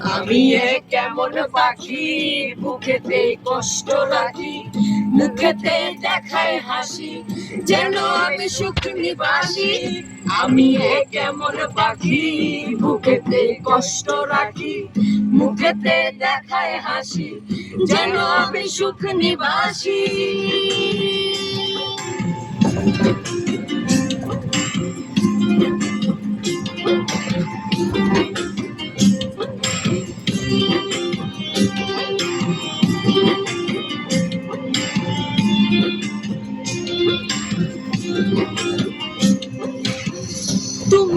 আমি এ কেমন পাখি? বুকেতে কষ্ট রাখি। মুখেতে দেখায় হাসি। যেন আমি সুখ নিবাসী। আমি এ কেমন পাখি? বুকেতে কষ্ট রাখি। মুখেতে দেখায় হাসি। যেন আমি সুখ নিবাসী।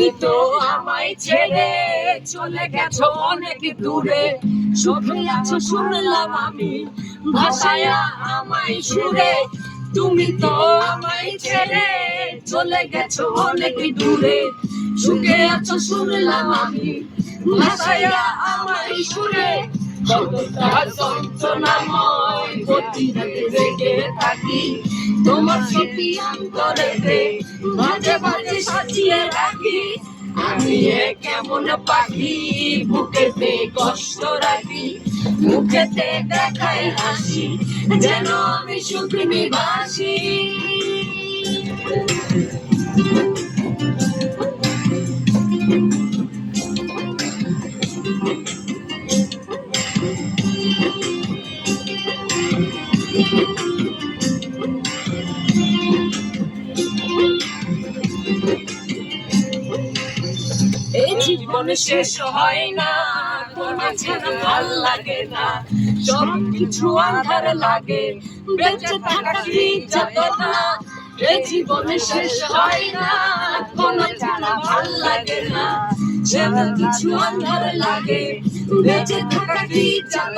তুমি তো আমায় ছেড়ে চলে গেছো অনেক দূরে। সুখে আছো শুনলাম আমি, ভাষায় আমায় সুরে। তুমি তো আমায় ছেড়ে চলে গেছো অনেক দূরে। সুখে আছো শুনলাম আমি, ভাষায় আমায় সুরে। যন্ত্রণাময় প্রতিদিন রেগে থাকি তোমার স্মৃতি অন্তরেতে মাঝে মাঝে সাজিয়ে রাখি আমি কেমন পাখি বুকেতে কষ্ট রাখি মুখেতে দেখাই হাসি যেন আমি সুখ নিবাসী এই জীবন শেষ হয় না, তোমার ছাড়া ভালো লাগে না। সব কিছু আধার লাগে, বেঁচে থাকা কি যত না এই জীবন শেষ হয় না কোনো ছাড়া ভালো লাগে না। সব কিছু আধার লাগে, বেঁচে থাকা কি যত